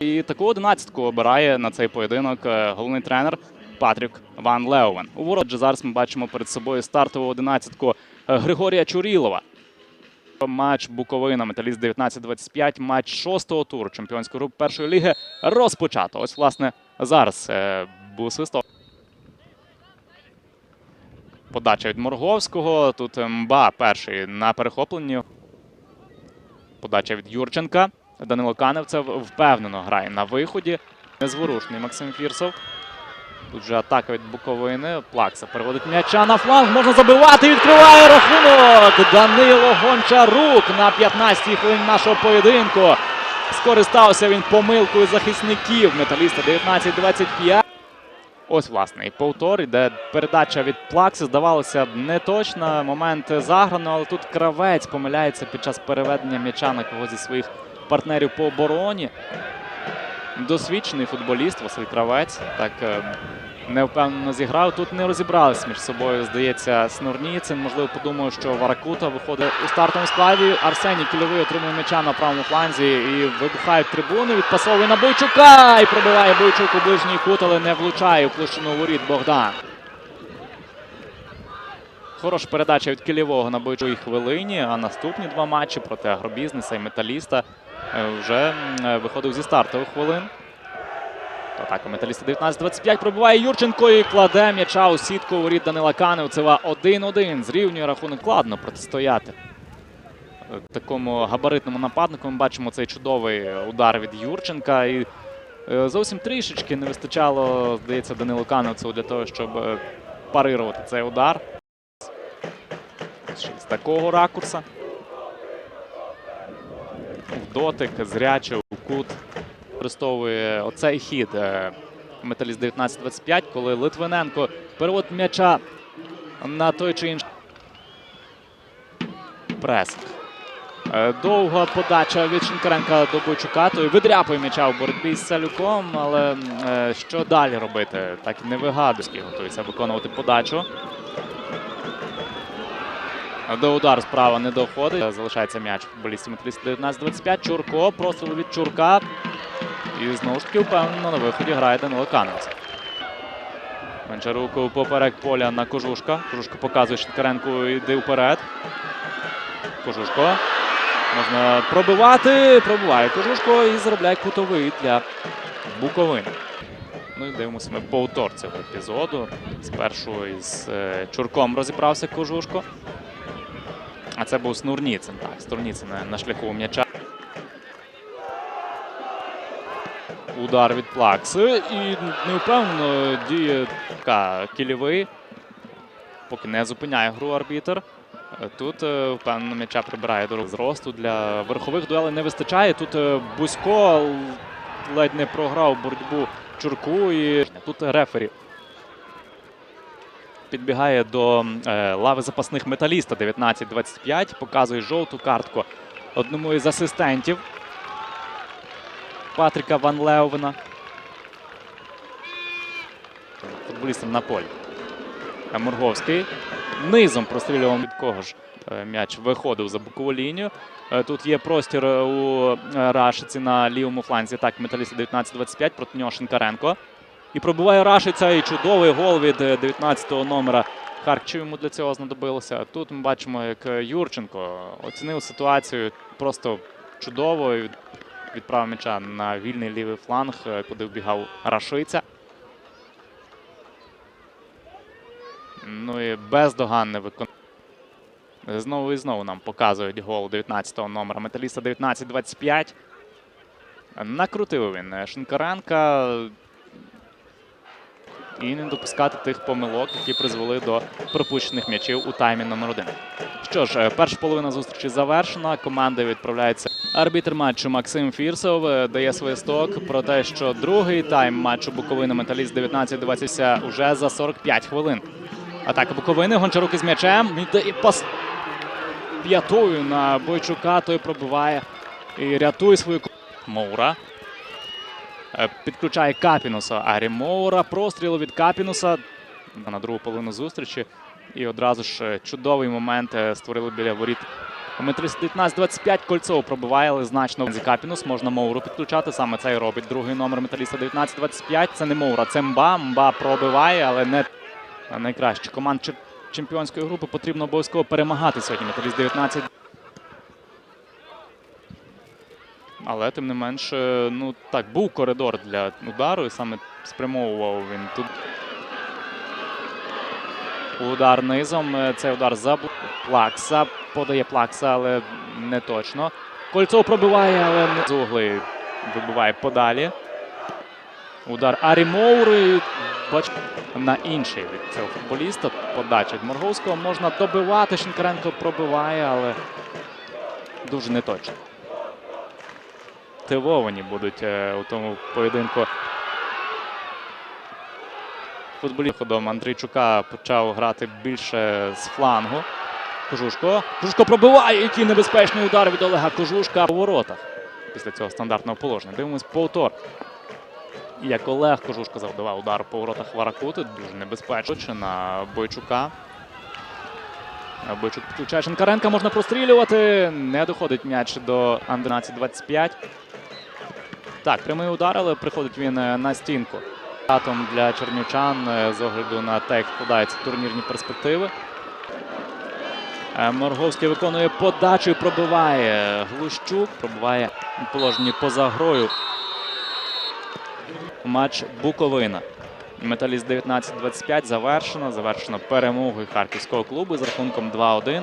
І таку одинадцятку обирає на цей поєдинок е, головний тренер Патрік Ван Леовен. У ворот зараз ми бачимо перед собою стартову одинадцятку е, Григорія Чурілова. Матч Буковина, Металіст 19-25, матч шостого туру чемпіонської групи першої ліги розпочато. Ось, власне, зараз е, був свисток. Подача від Морговського. Тут Мба перший на перехопленні. Подача від Юрченка. Данило Каневцев впевнено грає на виході. Незворушний Максим Фірсов. Тут же атака від Буковини. Плакса переводить м'яча на фланг. Можна забивати. Відкриває рахунок. Данило Гончарук на 15-й хвилині нашого поєдинку. Скористався він помилкою захисників. Металіста 19-25. Ось, власне, і повтор, іде передача від Плакси. Здавалося не точна. Момент заграно, але тут кравець помиляється під час переведення м'яча на когось зі своїх партнерів по обороні. Досвідчений футболіст Василь Кравець. Так е, невпевнено зіграв. Тут не розібрались між собою, здається, Снурніцин. Можливо, подумав, що Варакута виходить у стартовому складі. Арсеній Кільовий отримує м'яча на правому фланзі і вибухають трибуни. Відпасовує на Бойчука і пробиває Бойчук у ближній кут, але не влучає у площину воріт Богдан. Хороша передача від Кілєвого на бойовій хвилині. А наступні два матчі проти агробізнеса і металіста е, вже е, виходив зі стартових хвилин. Атака металіста 19-25 пробиває Юрченко і кладе м'яча у сітку у воріт Данила Каневцева 1-1. Зрівнює рахунок складно протистояти. е, Такому габаритному нападнику ми бачимо цей чудовий удар від Юрченка. І зовсім трішечки не вистачало, здається, Данилу Каневцеву для того, щоб парирувати цей удар. Такого ракурса. Дотик, зряче, у кут. Використовує оцей хід е, Металіст 19-25, коли Литвиненко переводить м'яча на той чи інший пресинг. Е, Довга подача від Шинкаренка до Бойчука. Той видряпує м'яча в боротьбі з Салюком, але е, що далі робити? Так не вигадує, готується виконувати подачу. До удару справа не доходить. Залишається м'яч футболістів металіста 19-25. Чурко, простріл від Чурка. І знову ж таки впевнено на виході грає Данило Каневець. Гончарук поперек поля на Кожушка. Кожушка показує Шинкаренку, йди вперед. Кожушко. Можна пробивати. Пробиває Кожушко і заробляє кутовий для Буковини. Ну і дивимося ми повтор цього епізоду. Спершу із е, Чурком розібрався Кожушко. А це був Снурніцин. Так, Снурніцин на- на шляху м'яча. Удар від Плакси. І невпевнено діє така кільовий. Поки не зупиняє гру арбітер. Е, Тут е, впевнено м'яча прибирає до зросту. Для верхових дуелей не вистачає. Тут е, Бузько ледь не програв боротьбу Чурку. І тут рефері підбігає до е, лави запасних металіста 19-25. Показує жовту картку одному із асистентів Патріка Ван Леовена. Футболістам на полі. А Морговський низом прострілював від кого ж е, м'яч виходив за бокову лінію. Е, Тут є простір е, у е, Рашиці на лівому фланзі. Так, металісти 19-25 проти нього Шинкаренко. І пробиває Рашиця і чудовий гол від е, 19-го номера. Харків йому для цього знадобилося. Тут ми бачимо, як е, Юрченко оцінив ситуацію просто чудово. Відправив м'яча на вільний лівий фланг, е, куди вбігав Рашиця. Ну і бездоганне виконання. Знову і знову нам показують гол 19-го номера Металіста 19-25. Накрутив він е, Шинкаренка. І не допускати тих помилок, які призвели до пропущених м'ячів у таймі номер один. Що ж, е, перша половина зустрічі завершена. Команда відправляється. Арбітр матчу Максим Фірсов е, дає свисток про те, що другий тайм матчу Буковина Металіст 19-20 уже за 45 хвилин. Атака Буковини. Гончарук із м'ячем. Віддає пас п'ятою на Бойчука. Той пробиває і рятує свою. Е, Підключає Капінуса. Арі Моура. Простріл від Капінуса на другу половину зустрічі. І одразу ж е, чудовий момент е, створили біля воріт Металіст 19-25 Кольцов пробиває, але значно Капінус. Можна Моуру підключати. Саме це і робить другий номер металіста 19-25. Це не Моура, це Мба. Мба пробиває, але не найкраще. Команд чемпіонської групи потрібно обов'язково перемагати сьогодні. Металіст 19. Але тим не менш, е, ну так, був коридор для удару, і саме спрямовував він тут. Удар низом. е, Цей удар за Плакса. Подає Плакса, але не точно. Кольцов пробиває, але не з угли вибиває подалі. Удар Арі Моури. Бач, на інший від цього футболіста. Подача від Морговського. Можна добивати. Шинкаренко пробиває, але дуже неточно. Мотивовані будуть е, у тому поєдинку. Футболіст ходом Андрійчука почав грати більше з флангу. Кожушко. Кожушко пробиває. Який небезпечний удар від Олега Кожушка по воротах. Після цього стандартного положення. Дивимось повтор. Як Олег Кожушко завдавав удар по воротах Варакути. Дуже небезпечно на Бойчука. А Бойчук підключає Шинкаренка. Можна прострілювати. Не доходить м'яч до Андер 25 Так, прямий удар, але приходить він е, на стінку. Атом для чернівчан е, з огляду на те, як складаються турнірні перспективи. Е, Морговський виконує подачу і пробиває. Глущук пробиває у положенні поза грою. Матч Буковина. Металіст 19-25 завершено. Завершено перемогою харківського клубу з рахунком 2-1.